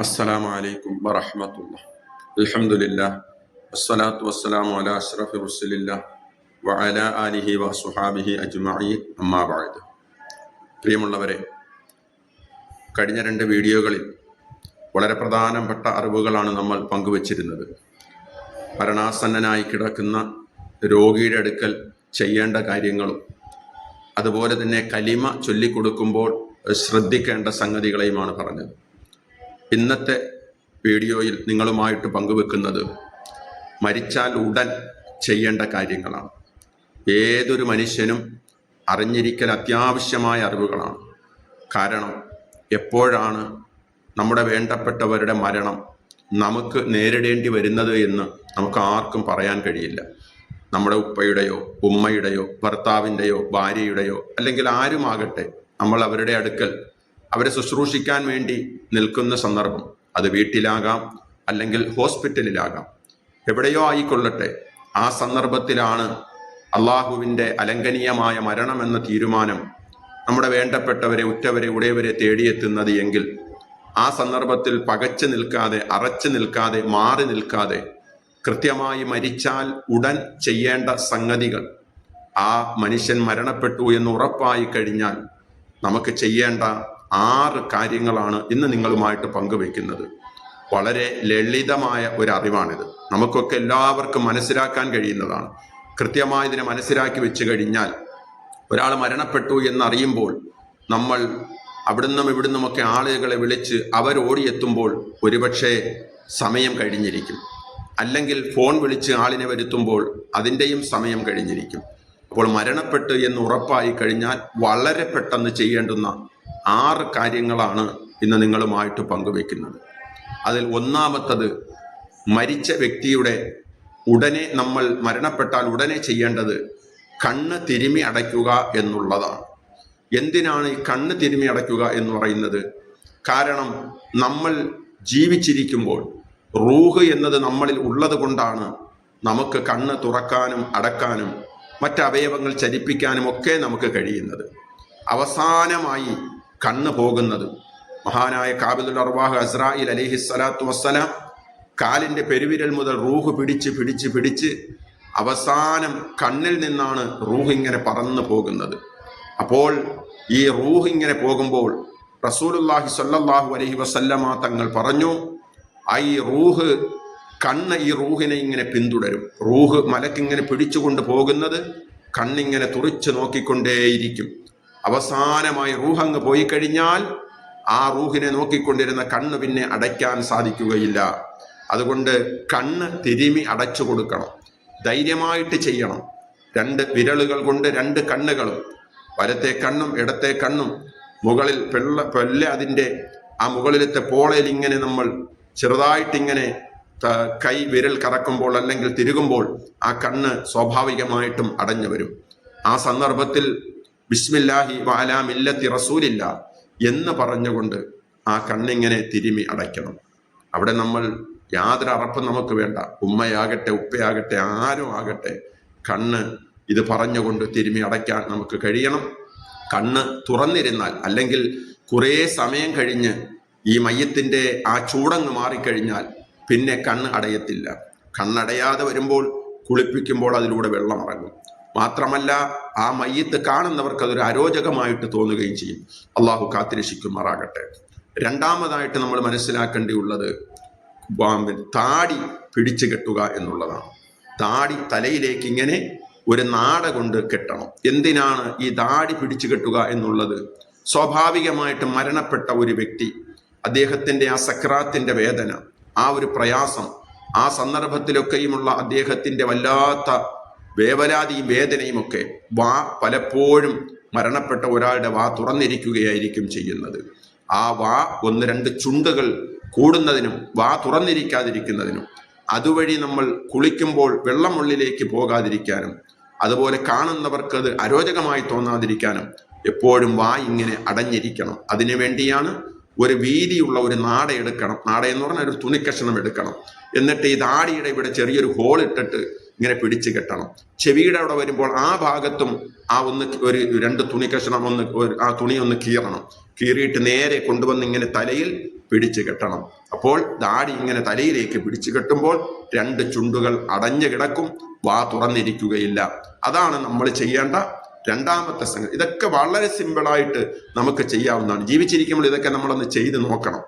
അസ്സലാമു അലൈക്കും വറഹമത്തുള്ള അലഹമുല്ല വസ്സലാത്തു വസ്സലാമു അല അഷ്റഫ് റസുലില്ല വഅല ആലിഹി വസുഹാബിഹി അജ്മഈ അമ്മാബായത് പ്രിയമുള്ളവരെ കഴിഞ്ഞ രണ്ട് വീഡിയോകളിൽ വളരെ പ്രധാനപ്പെട്ട അറിവുകളാണ് നമ്മൾ പങ്കുവച്ചിരുന്നത്. ഭരണാസന്നനായി കിടക്കുന്ന രോഗിയുടെ അടുക്കൽ ചെയ്യേണ്ട കാര്യങ്ങളും അതുപോലെ തന്നെ കലിമ ചൊല്ലിക്കൊടുക്കുമ്പോൾ ശ്രദ്ധിക്കേണ്ട സംഗതികളെയുമാണ് പറഞ്ഞത്. ഇന്നത്തെ വീഡിയോയിൽ നിങ്ങളുമായിട്ട് പങ്കുവെക്കുന്നത് മരിച്ചാൽ ഉടൻ ചെയ്യേണ്ട കാര്യങ്ങളാണ്. ഏതൊരു മനുഷ്യനും അറിഞ്ഞിരിക്കൽ അത്യാവശ്യമായ അറിവുകളാണ്. കാരണം എപ്പോഴാണ് നമ്മുടെ വേണ്ടപ്പെട്ടവരുടെ മരണം നമുക്ക് നേരിടേണ്ടി വരുന്നത് എന്ന് നമുക്ക് ആർക്കും പറയാൻ കഴിയില്ല. നമ്മുടെ ഉപ്പയുടെയോ ഉമ്മയുടെയോ ഭർത്താവിന്റെയോ ഭാര്യയുടെയോ അല്ലെങ്കിൽ ആരുമാകട്ടെ നമ്മൾ അവരുടെ അടുക്കൽ അവരെ ശുശ്രൂഷിക്കാൻ വേണ്ടി നിൽക്കുന്ന സന്ദർഭം. അത് വീട്ടിലാകാം അല്ലെങ്കിൽ ഹോസ്പിറ്റലിലാകാം. എവിടെയോ ആയിക്കൊള്ളട്ടെ ആ സന്ദർഭത്തിലാണ് അള്ളാഹുവിന്റെ അലംഘനീയമായ എന്ന തീരുമാനം നമ്മുടെ വേണ്ടപ്പെട്ടവരെ ഉറ്റവരെ ഉടയവരെ തേടിയെത്തുന്നത് എങ്കിൽ ആ സന്ദർഭത്തിൽ പകച്ചു നിൽക്കാതെ അറച്ചു നിൽക്കാതെ മാറി നിൽക്കാതെ കൃത്യമായി മരിച്ചാൽ ഉടൻ ചെയ്യേണ്ട സംഗതികൾ ആ മനുഷ്യൻ മരണപ്പെട്ടു എന്ന് ഉറപ്പായി കഴിഞ്ഞാൽ നമുക്ക് ചെയ്യേണ്ട ആറ് കാര്യങ്ങളാണ് ഇന്ന് നിങ്ങളുമായിട്ട് പങ്കുവെക്കുന്നത്. വളരെ ലളിതമായ ഒരു അറിവാണിത് നമുക്കൊക്കെ എല്ലാവർക്കും മനസ്സിലാക്കാൻ കഴിയുന്നതാണ്. കൃത്യമായി ഇതിനെ മനസ്സിലാക്കി വെച്ച് കഴിഞ്ഞാൽ ഒരാൾ മരണപ്പെട്ടു എന്നറിയുമ്പോൾ നമ്മൾ അവിടുന്നും ഇവിടുന്നുമൊക്കെ ആളുകളെ വിളിച്ച് അവർ ഓടിയെത്തുമ്പോൾ ഒരുപക്ഷെ സമയം കഴിഞ്ഞിരിക്കും. അല്ലെങ്കിൽ ഫോൺ വിളിച്ച് ആളിനെ വരുത്തുമ്പോൾ അതിന്റെയും സമയം കഴിഞ്ഞിരിക്കും. അപ്പോൾ മരണപ്പെട്ട് എന്ന് ഉറപ്പായി കഴിഞ്ഞാൽ വളരെ പെട്ടെന്ന് ചെയ്യേണ്ടുന്ന ആറ് കാര്യങ്ങളാണ് ഇന്ന് നിങ്ങളുമായിട്ട് പങ്കുവെക്കുന്നത് അതിൽ ഒന്നാമത്തത് മരിച്ച വ്യക്തിയുടെ ഉടനെ നമ്മൾ മരണപ്പെട്ടാൽ ഉടനെ ചെയ്യേണ്ടത് കണ്ണ് തിരുമി അടയ്ക്കുക എന്നുള്ളതാണ്. എന്തിനാണ് ഈ കണ്ണ് തിരുമി അടയ്ക്കുക എന്ന് പറയുന്നത്? കാരണം നമ്മൾ ജീവിച്ചിരിക്കുമ്പോൾ റൂഹ് എന്നത് നമ്മളിൽ ഉള്ളത് കൊണ്ടാണ് നമുക്ക് കണ്ണ് തുറക്കാനും അടക്കാനും മറ്റവയവങ്ങൾ ചലിപ്പിക്കാനും ഒക്കെ നമുക്ക് കഴിയുന്നത്. അവസാനമായി കണ്ണ് പോകുന്നത്. മഹാനായ കാബിദുൽ അർവാഹ് അസ്രായിൽ അലിഹി സ്വലാത്തു വസ്സലാം കാലിന്റെ പെരുവിരൽ മുതൽ റൂഹ് പിടിച്ച് പിടിച്ച് പിടിച്ച് അവസാനം കണ്ണിൽ നിന്നാണ് റൂഹ് ഇങ്ങനെ പറന്നു പോകുന്നത്. അപ്പോൾ ഈ റൂഹ് ഇങ്ങനെ പോകുമ്പോൾ റസൂലുല്ലാഹി സ്വല്ലല്ലാഹു അലഹി വസല്ലമ തങ്ങൾ പറഞ്ഞു ആ ഈ റൂഹ് കണ്ണ് ഈ റൂഹിനെ ഇങ്ങനെ പിന്തുടരും. റൂഹ് മലക്കിങ്ങനെ പിടിച്ചുകൊണ്ട് പോകുന്നത് കണ്ണിങ്ങനെ തുറിച്ച് നോക്കിക്കൊണ്ടേയിരിക്കും. അവസാനമായി റൂഹങ്ങ് പോയി കഴിഞ്ഞാൽ ആ റൂഹിനെ നോക്കിക്കൊണ്ടിരുന്ന കണ്ണ് പിന്നെ അടയ്ക്കാൻ സാധിക്കുകയില്ല. അതുകൊണ്ട് കണ്ണ് തിരുമി അടച്ചു കൊടുക്കണം. ധൈര്യമായിട്ട് ചെയ്യണം. രണ്ട് വിരലുകൾ കൊണ്ട് രണ്ട് കണ്ണുകളും വലത്തെ കണ്ണും ഇടത്തെ കണ്ണും മുകളിൽ പെള്ള പെല്ല അതിന്റെ ആ മുകളിലത്തെ പോളയിൽ ഇങ്ങനെ നമ്മൾ ചെറുതായിട്ടിങ്ങനെ കൈ വിരൽ കറക്കുമ്പോൾ അല്ലെങ്കിൽ തിരുകുമ്പോൾ ആ കണ്ണ് സ്വാഭാവികമായിട്ടും അടഞ്ഞു വരും. ആ സന്ദർഭത്തിൽ ബിസ്മില്ലാഹി വാലാ മില്ലത്തി റസൂലില്ല എന്ന് പറഞ്ഞുകൊണ്ട് ആ കണ്ണിങ്ങനെ തിരുമി അടയ്ക്കണം. അവിടെ നമ്മൾ യാതൊരു അറപ്പും നമുക്ക് വേണ്ട. ഉമ്മയാകട്ടെ ഉപ്പയാകട്ടെ ആരും ആകട്ടെ കണ്ണ് ഇത് പറഞ്ഞുകൊണ്ട് തിരുമി അടയ്ക്കാൻ നമുക്ക് കഴിയണം. കണ്ണ് തുറന്നിരുന്നാൽ അല്ലെങ്കിൽ കുറേ സമയം കഴിഞ്ഞ് ഈ മയ്യത്തിന്റെ ആ ചൂടങ്ങ് മാറിക്കഴിഞ്ഞാൽ പിന്നെ കണ്ണ് അടയത്തില്ല. കണ്ണടയാതെ വരുമ്പോൾ കുളിപ്പിക്കുമ്പോൾ അതിലൂടെ വെള്ളം ഇറങ്ങും. മാത്രമല്ല ആ മയ്യത്ത് കാണുന്നവർക്ക് അതൊരു അരോചകമായിട്ട് തോന്നുകയും ചെയ്യും. അള്ളാഹു കാത്തിരക്ഷിക്കുമാറാകട്ടെ. രണ്ടാമതായിട്ട് നമ്മൾ മനസ്സിലാക്കേണ്ടിയുള്ളത് താടി പിടിച്ചു കെട്ടുക എന്നുള്ളതാണ്. താടി തലയിലേക്ക് ഇങ്ങനെ ഒരു നാട കൊണ്ട് കെട്ടണം. എന്തിനാണ് ഈ താടി പിടിച്ചു കെട്ടുക എന്നുള്ളത്? സ്വാഭാവികമായിട്ട് മരണപ്പെട്ട ഒരു വ്യക്തി അദ്ദേഹത്തിന്റെ ആ സക്രാത്തിന്റെ വേദന ആ ഒരു പ്രയാസം ആ സന്ദർഭത്തിലൊക്കെയുമുള്ള അദ്ദേഹത്തിന്റെ വല്ലാത്ത വേവലാതിയും വേദനയും ഒക്കെ വാ പലപ്പോഴും മരണപ്പെട്ട ഒരാളുടെ വാ തുറന്നിരിക്കുകയായിരിക്കും ചെയ്യുന്നത്. ആ വാ ഒന്ന് രണ്ട് ചുണ്ടുകൾ കൂടുന്നതിനും വാ തുറന്നിരിക്കാതിരിക്കുന്നതിനും അതുവഴി നമ്മൾ കുളിക്കുമ്പോൾ വെള്ളം ഉള്ളിലേക്ക് പോകാതിരിക്കാനും അതുപോലെ കാണുന്നവർക്ക് അത് അരോചകമായി തോന്നാതിരിക്കാനും എപ്പോഴും വാ ഇങ്ങനെ അടഞ്ഞിരിക്കണം. അതിനു വേണ്ടിയാണ് ഒരു വീതിയുള്ള ഒരു നാട എടുക്കണം. നാട എന്ന് പറഞ്ഞാൽ ഒരു തുണിക്കഷണം എടുക്കണം. എന്നിട്ട് ഈ താടിയുടെ ഇവിടെ ചെറിയൊരു ഹോൾ ഇട്ടിട്ട് ഇങ്ങനെ പിടിച്ചു കെട്ടണം. ചെവിയുടെ അവിടെ വരുമ്പോൾ ആ ഭാഗത്തും ആ ഒന്ന് ഒരു രണ്ട് തുണി കഷ്ണം ഒന്ന് ആ തുണി ഒന്ന് കീറണം. കീറിയിട്ട് നേരെ കൊണ്ടുവന്ന് ഇങ്ങനെ തലയിൽ പിടിച്ചു കെട്ടണം. അപ്പോൾ ദാടി ഇങ്ങനെ തലയിലേക്ക് പിടിച്ചു കെട്ടുമ്പോൾ രണ്ട് ചുണ്ടുകൾ അടഞ്ഞു കിടക്കും വാ തുറന്നിരിക്കുകയില്ല. അതാണ് നമ്മൾ ചെയ്യേണ്ട രണ്ടാമത്തെ സംഗതി. ഇതൊക്കെ വളരെ സിമ്പിളായിട്ട് നമുക്ക് ചെയ്യാവുന്നതാണ്. ജീവിച്ചിരിക്കുമ്പോൾ ഇതൊക്കെ നമ്മളൊന്ന് ചെയ്ത് നോക്കണം.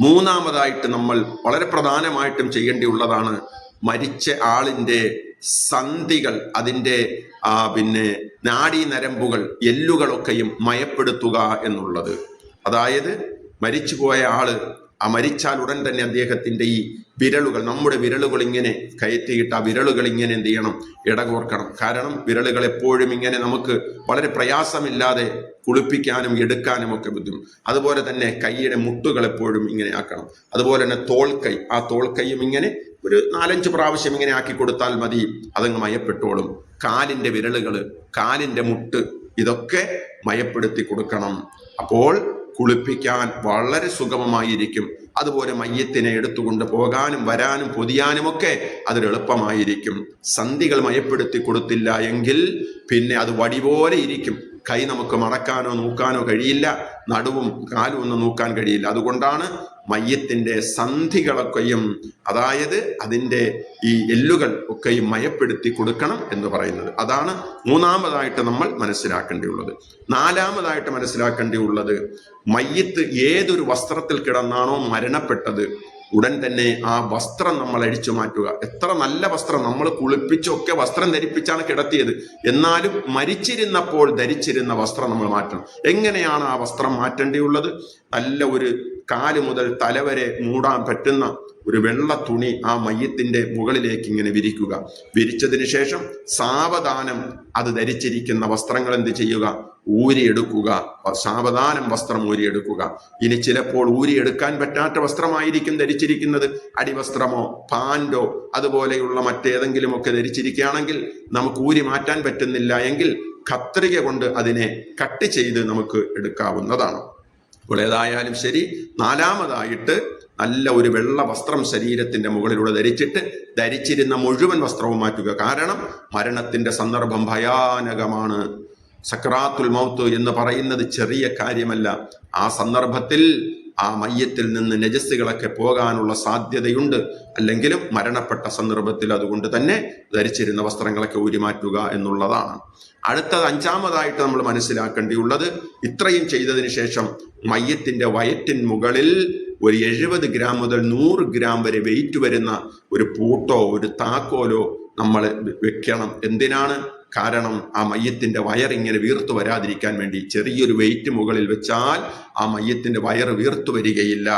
മൂന്നാമതായിട്ട് നമ്മൾ വളരെ പ്രധാനമായിട്ടും ചെയ്യേണ്ടിയുള്ളതാണ് മരിച്ച ആളിന്റെ സന്ധികൾ അതിന്റെ ആ പിന്നെ നാഡീ നരമ്പുകൾ എല്ലുകളൊക്കെയും മയപ്പെടുത്തുക എന്നുള്ളത്. അതായത് മരിച്ചുപോയ ആൾ ആ മരിച്ചാൽ ഉടൻ തന്നെ അദ്ദേഹത്തിന്റെ ഈ വിരലുകൾ നമ്മുടെ വിരലുകൾ ഇങ്ങനെ കയറ്റിയിട്ട് ആ വിരലുകൾ ഇങ്ങനെ എന്ത് ചെയ്യണം? ഇടകോർക്കണം. കാരണം വിരലുകൾ എപ്പോഴും ഇങ്ങനെ നമുക്ക് വളരെ പ്രയാസമില്ലാതെ കുളിപ്പിക്കാനും എടുക്കാനും ഒക്കെ ബുദ്ധിമുട്ട്. അതുപോലെ തന്നെ കൈയുടെ മുട്ടുകൾ എപ്പോഴും ഇങ്ങനെ ആക്കണം. അതുപോലെ തന്നെ തോൾക്കൈ ആ തോൾക്കൈയും ഇങ്ങനെ ഒരു നാലഞ്ച് പ്രാവശ്യം ഇങ്ങനെ ആക്കി കൊടുത്താൽ മതി. അതങ്ങ് മയപ്പെട്ടോളും. കാലിന്റെ വിരലുകൾ കാലിന്റെ മുട്ട് ഇതൊക്കെ മയപ്പെടുത്തി കൊടുക്കണം. അപ്പോൾ കുളിപ്പിക്കാൻ വളരെ സുഗമമായിരിക്കും. അതുപോലെ മയ്യത്തിനെ എടുത്തുകൊണ്ട് പോകാനും വരാനും പൊതിയാനുമൊക്കെ അതൊരു എളുപ്പമായിരിക്കും. സന്ധികൾ മയപ്പെടുത്തി കൊടുത്തില്ല എങ്കിൽ പിന്നെ അത് വടി പോലെ ഇരിക്കും. കൈ നമുക്ക് മടക്കാനോ നോക്കാനോ കഴിയില്ല. നടുവും കാലും ഒന്നും നോക്കാൻ കഴിയില്ല. അതുകൊണ്ടാണ് മയ്യത്തിന്റെ സന്ധികളൊക്കെയും അതായത് അതിന്റെ ഈ എല്ലുകൾ ഒക്കെയും മയപ്പെടുത്തി കൊടുക്കണം എന്ന് പറയുന്നത്. അതാണ് മൂന്നാമതായിട്ട് നമ്മൾ മനസ്സിലാക്കേണ്ടിയുള്ളത്. നാലാമതായിട്ട് മനസ്സിലാക്കേണ്ടിയുള്ളത് മയ്യത്ത് ഏതൊരു വസ്ത്രത്തിൽ കിടന്നാണോ മരണപ്പെട്ടത്? ഉടൻ തന്നെ ആ വസ്ത്രം നമ്മൾ അഴിച്ചു മാറ്റുക. എത്ര നല്ല വസ്ത്രം. നമ്മൾ കുളിപ്പിച്ചൊക്കെ വസ്ത്രം ധരിപ്പിച്ചാണ് കിടത്തിയത്. എന്നാലും മരിച്ചിരുന്നപ്പോൾ ധരിച്ചിരുന്ന വസ്ത്രം നമ്മൾ മാറ്റണം. എങ്ങനെയാണ് ആ വസ്ത്രം മാറ്റേണ്ടിയുള്ളത്? നല്ല ഒരു കാൽ മുതൽ തലവരെ മൂടാൻ പറ്റുന്ന ഒരു വെള്ള തുണി ആ മയ്യത്തിന്റെ മുകളിലേക്ക് ഇങ്ങനെ വിരിക്കുക. വിരിച്ചതിന് ശേഷം സാവധാനം അത് ധരിച്ചിരിക്കുന്ന വസ്ത്രങ്ങൾ എന്ത് ചെയ്യുക? ഊരിയെടുക്കുക. സാവധാനം വസ്ത്രം ഊരിയെടുക്കുക. ഇനി ചിലപ്പോൾ ഊരിയെടുക്കാൻ പറ്റാത്ത വസ്ത്രമായിരിക്കും ധരിച്ചിരിക്കുന്നത്. അടിവസ്ത്രമോ പാന്റോ അതുപോലെയുള്ള മറ്റേതെങ്കിലും ഒക്കെ ധരിച്ചിരിക്കുകയാണെങ്കിൽ നമുക്ക് ഊരി മാറ്റാൻ പറ്റുന്നില്ല എങ്കിൽ കത്രിക കൊണ്ട് അതിനെ കട്ട് ചെയ്ത് നമുക്ക് എടുക്കാവുന്നതാണ്. അപ്പോൾ ഏതായാലും ശരി നാലാമതായിട്ട് നല്ല ഒരു വെള്ള വസ്ത്രം ശരീരത്തിന്റെ മുകളിലൂടെ ധരിച്ചിട്ട് ധരിച്ചിരുന്ന മുഴുവൻ വസ്ത്രവും മാറ്റുക. കാരണം മരണത്തിന്റെ സന്ദർഭം ഭയാനകമാണ്. സക്രാത്തുൽ മൗത്ത് എന്ന് പറയുന്നത് ചെറിയ കാര്യമല്ല. ആ സന്ദർഭത്തിൽ ആ മയ്യത്തിൽ നിന്ന് നജസ്സുകളൊക്കെ പോകാനുള്ള സാധ്യതയുണ്ട്. അല്ലെങ്കിലും മരണപ്പെട്ട സന്ദർഭത്തിൽ അതുകൊണ്ട് തന്നെ ധരിച്ചിരുന്ന വസ്ത്രങ്ങളൊക്കെ ഊരിമാറ്റുക എന്നുള്ളതാണ്. അടുത്തത് അഞ്ചാമതായിട്ട് നമ്മൾ മനസ്സിലാക്കേണ്ടിയുള്ളത് ഇത്രയും ചെയ്തതിന് ശേഷം മയ്യത്തിന്റെ വയറ്റിൻ മുകളിൽ ഒരു എഴുപത് ഗ്രാം മുതൽ നൂറ് ഗ്രാം വരെ വെയിറ്റ് വരുന്ന ഒരു പൂട്ടോ ഒരു താക്കോലോ നമ്മൾ വെക്കണം. എന്തിനാണ്? കാരണം ആ മയ്യത്തിന്റെ വയറിങ്ങനെ വീർത്തു വരാതിരിക്കാൻ വേണ്ടി ചെറിയൊരു വെയിറ്റ് മുകളിൽ വെച്ചാൽ ആ മയ്യത്തിന്റെ വയറ് വീർത്തു വരികയില്ല.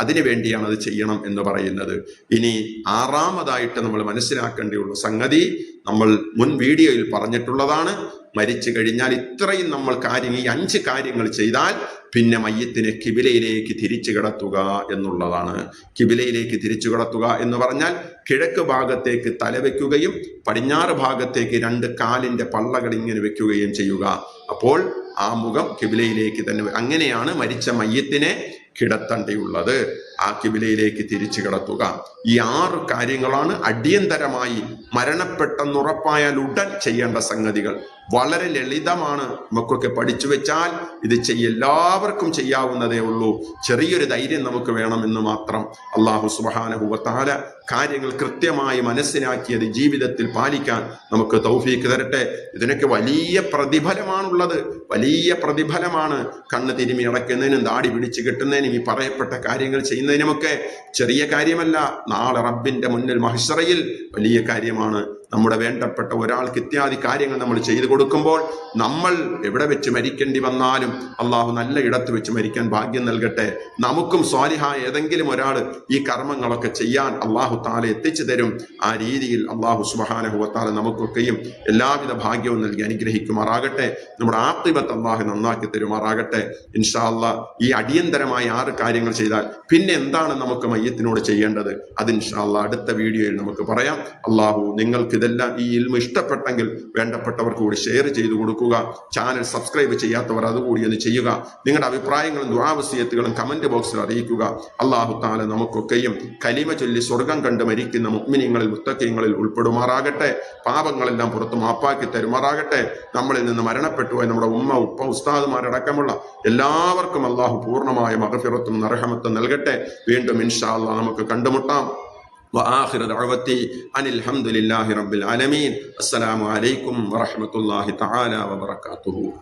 അതിനു വേണ്ടിയാണ് അത് ചെയ്യണം എന്ന് പറയുന്നത്. ഇനി ആറാമതായിട്ട് നമ്മൾ മനസ്സിലാക്കേണ്ടിയുള്ള സംഗതി നമ്മൾ മുൻ വീഡിയോയിൽ പറഞ്ഞിട്ടുള്ളതാണ്. മരിച്ചു കഴിഞ്ഞാൽ ഇത്രയും നമ്മൾ കാര്യങ്ങൾ ഈ അഞ്ച് കാര്യങ്ങൾ ചെയ്താൽ പിന്നെ മയ്യത്തിനെ കിബിലയിലേക്ക് തിരിച്ചു കിടത്തുക എന്നുള്ളതാണ്. കിബിലയിലേക്ക് തിരിച്ചു കിടത്തുക എന്ന് പറഞ്ഞാൽ കിഴക്ക് ഭാഗത്തേക്ക് തലവെക്കുകയും പടിഞ്ഞാറ് ഭാഗത്തേക്ക് രണ്ട് കാലിന്റെ പള്ളകൾ ഇങ്ങനെ വെക്കുകയും ചെയ്യുക. അപ്പോൾ ആ മുഖം കിബിലയിലേക്ക് തന്നെ അങ്ങനെയാണ് മരിച്ച മയ്യത്തിനെ കിടത്തേണ്ടിയുള്ളത്. ആ കിബിലയിലേക്ക് തിരിച്ചു കിടത്തുക. ഈ ആറ് കാര്യങ്ങളാണ് അടിയന്തരമായി മരണപ്പെട്ടെന്നുറപ്പായാൽ ഉടൻ ചെയ്യേണ്ട സംഗതികൾ വളരെ ലളിതമാണ്. നമുക്കൊക്കെ പഠിച്ചു വെച്ചാൽ ഇത് ചെയ്യ എല്ലാവർക്കും ചെയ്യാവുന്നതേ ഉള്ളൂ. ചെറിയൊരു ധൈര്യം നമുക്ക് വേണമെന്ന് മാത്രം അള്ളാഹു സുബാനഹുവത്താല കാര്യങ്ങൾ കൃത്യമായി മനസ്സിലാക്കിയത് ജീവിതത്തിൽ പാലിക്കാൻ നമുക്ക് തൗഫീക്ക് തരട്ടെ. ഇതിനൊക്കെ വലിയ പ്രതിഫലമാണുള്ളത്. വലിയ പ്രതിഫലമാണ് കണ്ണ് തിരുമി അടയ്ക്കുന്നതിനും ദാടി പിടിച്ചു കിട്ടുന്നതിനും ഈ പറയപ്പെട്ട കാര്യങ്ങൾ ചെയ്യുന്നതിനുമൊക്കെ. ചെറിയ കാര്യമല്ല നാളെ റബ്ബിന്റെ മുന്നിൽ മഹിഷറയിൽ വലിയ കാര്യമാണ് നമ്മുടെ വേണ്ടപ്പെട്ട ഒരാൾക്ക് ഇത്യാദി കാര്യങ്ങൾ നമ്മൾ ചെയ്തു കൊടുക്കുമ്പോൾ നമ്മൾ എവിടെ വെച്ച് മരിക്കേണ്ടി വന്നാലും അള്ളാഹു നല്ല ഇടത്ത് വെച്ച് മരിക്കാൻ ഭാഗ്യം നൽകട്ടെ. നമുക്കും സ്വാലിഹ ഏതെങ്കിലും ഒരാൾ ഈ കർമ്മങ്ങളൊക്കെ ചെയ്യാൻ അള്ളാഹു താല എത്തിച്ചു തരും. ആ രീതിയിൽ അള്ളാഹു സുബഹാനഹുവത്താല നമുക്കൊക്കെയും എല്ലാവിധ ഭാഗ്യവും നൽകി അനുഗ്രഹിക്കുമാറാകട്ടെ. നമ്മുടെ ആത്മീപത്ത് അള്ളാഹു നന്നാക്കി തരുമാറാകട്ടെ. ഇൻഷാ അള്ളാ ഈ അടിയന്തരമായി ആറ് കാര്യങ്ങൾ ചെയ്താൽ പിന്നെ എന്താണ് നമുക്ക് മയ്യത്തിനോട് ചെയ്യേണ്ടത്? അത് ഇൻഷാ അള്ളാ അടുത്ത വീഡിയോയിൽ നമുക്ക് പറയാം. അള്ളാഹു നിങ്ങൾക്ക് ഇതെല്ലാം ഈ ഇൽമ ഇഷ്ടപ്പെട്ടെങ്കിൽ വേണ്ടപ്പെട്ടവർക്ക് കൂടി ഷെയർ ചെയ്തു കൊടുക്കുക. ചാനൽ സബ്സ്ക്രൈബ് ചെയ്യാത്തവർ അതുകൂടി ഒന്ന് ചെയ്യുക. നിങ്ങളുടെ അഭിപ്രായങ്ങളും ദുരാവസ്യത്തുകളും കമന്റ് ബോക്സിൽ അറിയിക്കുക. അള്ളാഹു താല നമുക്കൊക്കെയും കലിമ ചൊല്ലി സ്വർഗം കണ്ട് മരിക്കുന്ന മുഗ്മിനിങ്ങളിൽ മുത്തക്കയങ്ങളിൽ ഉൾപ്പെടുമാറാകട്ടെ. പാപങ്ങളെല്ലാം പുറത്ത് മാപ്പാക്കി തരുമാറാകട്ടെ. നമ്മളിൽ നിന്ന് മരണപ്പെട്ടു നമ്മുടെ ഉമ്മ ഉപ്പ ഉസ്താദുമാരടക്കമുള്ള എല്ലാവർക്കും അള്ളാഹു പൂർണമായ മകഫിറത്തും നരഹമത്തും നൽകട്ടെ. വീണ്ടും ഇൻഷാ അള്ളാഹ് നമുക്ക് കണ്ടുമുട്ടാം. وآخر دعوتي أن الحمد لله رب العالمين السلام عليكم ورحمة الله تعالى وبركاته